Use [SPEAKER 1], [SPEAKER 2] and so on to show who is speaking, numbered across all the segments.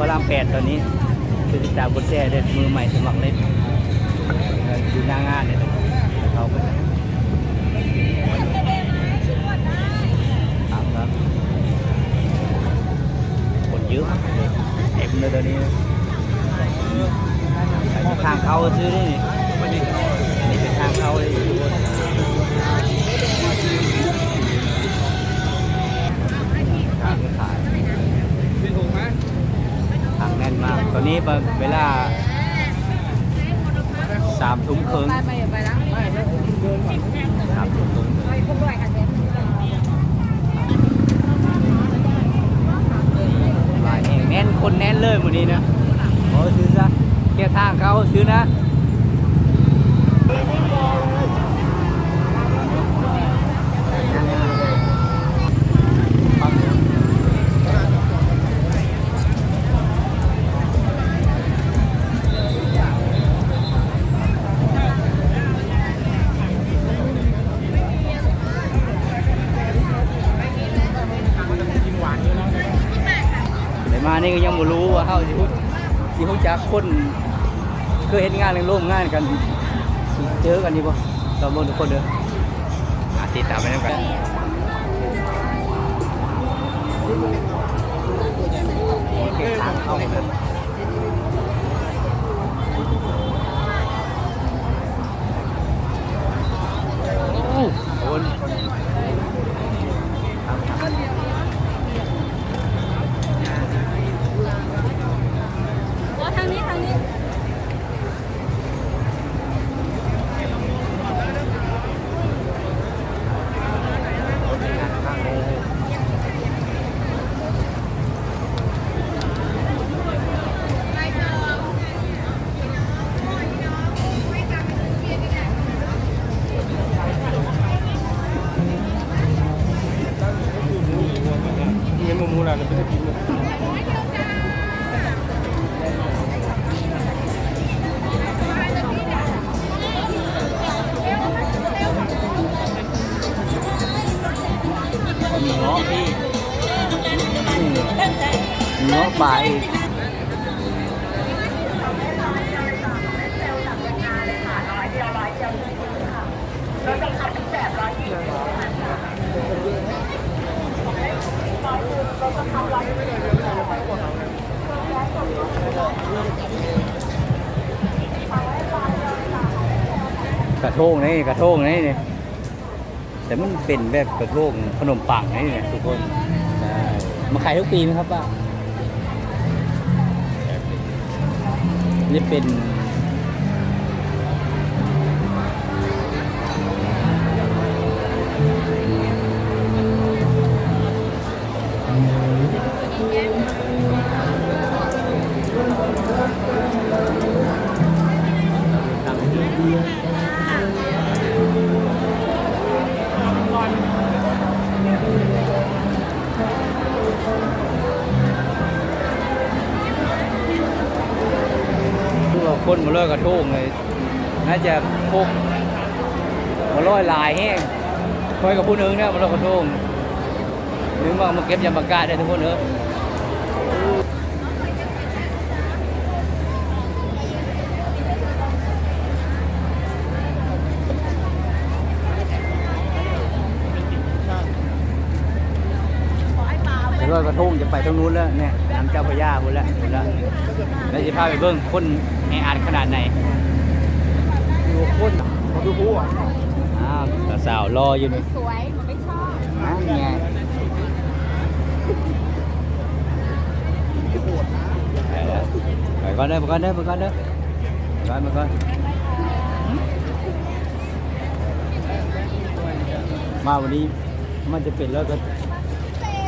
[SPEAKER 1] พรามแปดตอนนี้คือติดตามกดแชร์เด็ดมือใหม่สมัครเล่นอยู่หน้างานเนี่ยเขาไปครับครับคนเยอะเต็มเลยตอนนี้ข้างเขาซื้อนี่นี่
[SPEAKER 2] มา
[SPEAKER 1] ก ตอนนี้เวลาสามทุ่มครึ่ง
[SPEAKER 3] ไปไปไปแล้ว
[SPEAKER 2] ไม่ไม่เดินก่อน
[SPEAKER 1] สามทุ่มครึ่ง
[SPEAKER 3] ไปพวกด้วยค่ะเจ๊
[SPEAKER 1] หลายแห่งแน่นคนแน่นเลยวันนี้นะโอ้ซื้อซะแค่ทางเขาซื้อนะ มานี่ก็ยังไม่รู้ว่าเขาสิพูดสิพูดจากคนเคยเห็นงานในร่วมงานกันสิเจอกันดีป่ะเราบนทุกคนเด้ออะติดตามไปแล้วกันเก็บทางเข้า
[SPEAKER 2] เงินมูมูลาเนี่ยไม่ไกะ
[SPEAKER 1] พี่มีเงาะไปลาอีกกระทงนี่กระทงนี่นี่แต่มันเป็นแบบกระทงขนมปังนี่เนี่ยทุกคนมาขายทุกปีไหมครับป้านี่เป็น คือว่าคนมาลอยกระทงเลยน่าจะพกมาลอยลายแห้งคอยกับผู้นึงเนี่ยมาลอยกระทงนึกว่ามาเก็บยำปากกาได้ทุกคนเนอะ อยกระทงจะไปตรงนู้นแล้วเนี่ยน้ำเจ้าพระยาพุ่นแล้วพุ่นแล้วแล้วจะพาไปเบิ้งคนแออัดขนาดไหน
[SPEAKER 2] ดูคนเขาดูผู้อะ
[SPEAKER 1] อ้าวสาวๆรออยู่นี่
[SPEAKER 3] สวยผมไม่ชอบ
[SPEAKER 1] นั่นไงไปแล้วไปก่อนเด้อไปก่อนเด้อไปก่อนเด้อไปก่อนไปก่อนมาวันนี้มันจะเป็นแล้วก็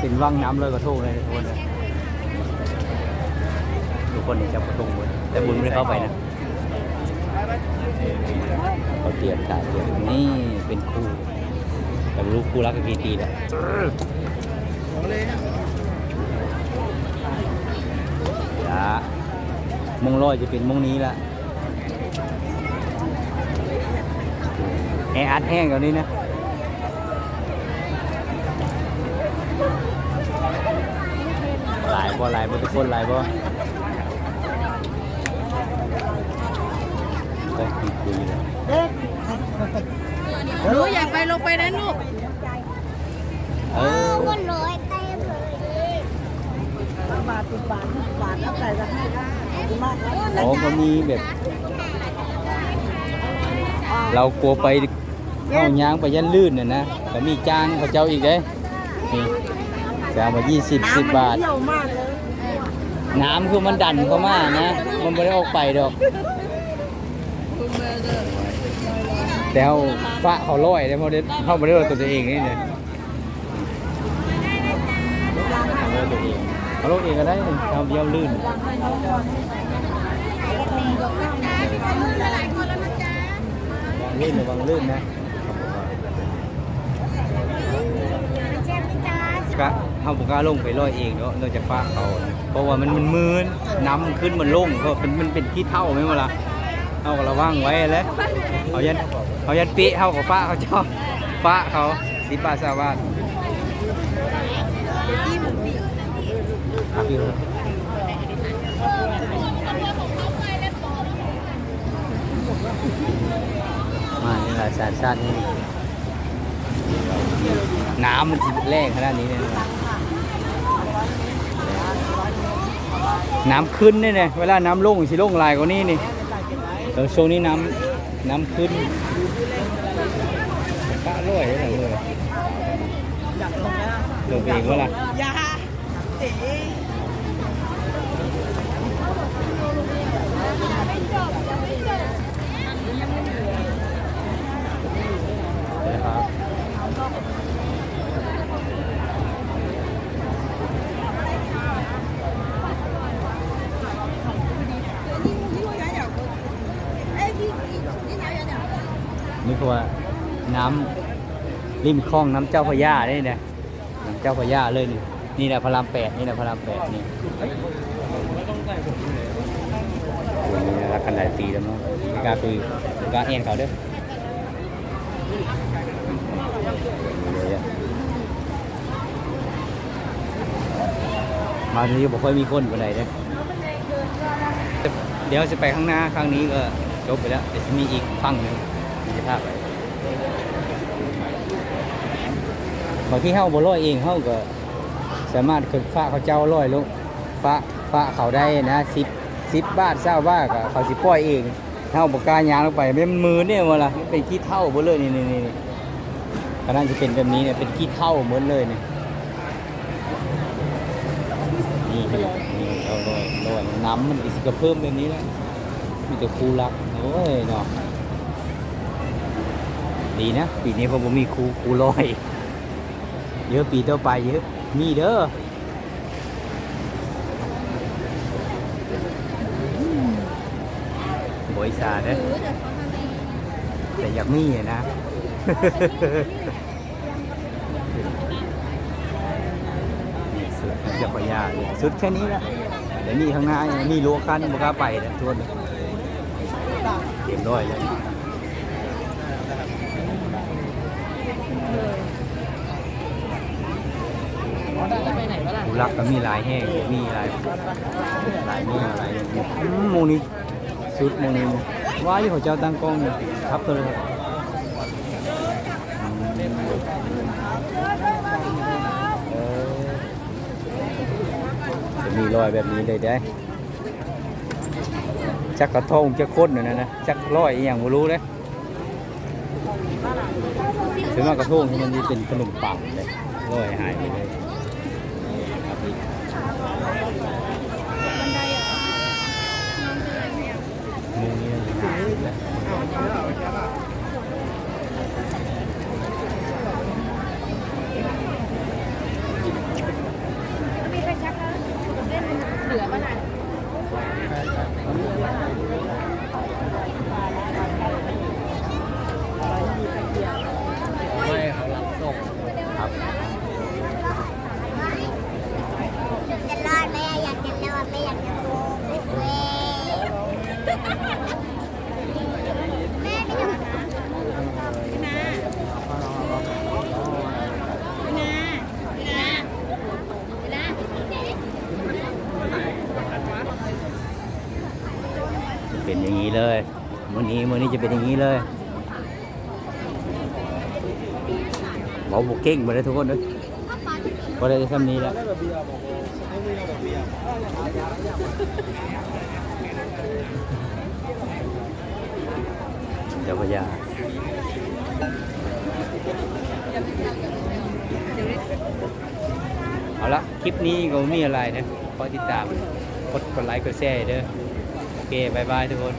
[SPEAKER 1] เป็นวังน้ำเลยกระทงเลยทุกคนเลยทุกคนนี่จับกระทงหมดแต่บุญไม่ได้เข้าไปนะเขาเตรียมถ่ายเตรียมนี่เป็นคู่แต่รู้คู่รักกันกี่ปีแล้วละมงลอยจะเป็นมงนี้ละแออัดแห้งกว่านี้นะ บ่หลายบ่ทุกคนหลายบ่
[SPEAKER 3] หนูอยากไปลงไปนะลูก
[SPEAKER 1] เออ
[SPEAKER 4] ก็ร้อยเต็มเลย
[SPEAKER 2] บาทสิบบาทสิบบาทแล้วแต่จะให้ได้มาก
[SPEAKER 1] อ๋อก็มีแบบ เรากลัวไปเข้ายางไปยันลื่นเนี่ยนะแต่มีจ้างพระเจ้าอีกเลยจ้างมายี่สิบ
[SPEAKER 2] สิบบาท
[SPEAKER 1] น้ำคือมันดันเข้ามานะ มันไม่ได้ออกไปดอกแต่เขาฟ้าเขาลอยแล้วเขาได้เขาไม่ได้เอาตัวเองนี่เลยเขาลงเองก็ได้ทำเยี่ยมลื่นลื่นระวังลื่นนะ
[SPEAKER 4] เจ็บไหมจ๊ะ
[SPEAKER 1] กะเขาบอกกล้าลงไปลอยเองเนาะนอกจากฟ้าเขาเพราะว่ามันมันมืนน้ำมันขึ้นมันลงก็เป็นมันเป็นขี้เท่าไหมเวลาเอาก็ระวังไว้แล้วเอายันเอายันเป๊ะเขากับฟ้าเขาเจ้าฟ้าเขาสิบบาทสาบาทครับพี่มานี่แหละชาติชาตินี่ น้ำมันสิแรงขนาดนี้เลยนะน้ำขึ้นนี่เนี่ยเวลาน้ำลงสิลงหลายกว่านี้นี่เออช่วงนี้น้ำน้ำขึ้นปะร้อยเลยเลย
[SPEAKER 2] อยากลงนะ
[SPEAKER 1] ลงเองวะล่ะ
[SPEAKER 2] ยาเต๋
[SPEAKER 1] นะครับนี่คือว่า น้ำริมคลองน้ำเจ้าพระยาได้เนี่ยน้ำเจ้าพระยาเลยนี่นี่แหละพระรามแปดนี่แหละพระรามแปดนี่นี่รักกันหลายปีแล้วเนาะไม่กล้าคุยไม่กล้าเอ็นเขาเด้อมาที่นี้บอกค่อยมีคนไปไหนเลยเดี๋ยวจะไปข้างหน้าครั้งนี้ก็จบไปแล้วเดี๋ยวจะมีอีกฝั่งหนึ่งที่จะพาไป บางที่เฮาบ่ร้อยเองเฮาก็ สามารถขึ้นฟ้าเขาเจ้าร้อยลงฟ้าฟ้าเขาได้นะสิบสิบบาทเศร้าบ้าก็เขาสิปล่อยเองเฮาบ่กล้ายางลงไปเป็นมือเนี่ยมาละมันเป็นขี้เท่าหมดเลยนี่นี่นี่ขนาดจะเป็นแบบนี้เนี่ยเป็นขี้เท่าหมดเลยเนี่ยนี่นี่เอาลอยลอยน้ำมันอิสกระเพิ่มแบบนี้แล้วมีแต่ครูรักโอ้ยเนาะ ดีนะ ปีนี้ผมมีครูครูลอย เยอะปีต่อไปเยอะ มีเด้อโบยซาเด้อแต่อยากมีนะ สุดจะขอยาสุดแค่นี้ละเดี๋ยวมีข้างหน้ามีรั้วกั้นบ่กล้าไปนะทุกคนเต็มร้อยแล้ว รักก็มีหลายแห้งมีหลายหลายนี่หลายอืมหมูนี้สุดมูนี้ว่าอยู่เขาเจ้าตั้งกล้องอยู่ครับตัวเลยอืมเออจะมีรอยแบบนี้เลยได้จักกระทงจักโคตรน่ะนะนะจักรอยอย่างไม่รู้เลยถึงมากระทงที่มันจะเป็นขนมปังเลยรอยหายไปเลยครับพี่มุมนี้ยังหายอยู่นะไม่เขารับส่งครับ
[SPEAKER 4] จะรอดไหมอะอยากจะรอดไม่อยากจะโกงเว้ยแม่ไม่ต้อง
[SPEAKER 1] เป็น อย่างนี้เลยมวันนี้วันนี้จะเป็นอย่างนี้เลยบอกบุกเก่งมาเลยทุกคนเลยก็ได้ทำนี้แล้วเจ้าพระยาเอาละคลิปนี้ก็มีอะไรนะขอติดตามกดกดไลค์กดแชร์เด้อ เคบายบายทุกคน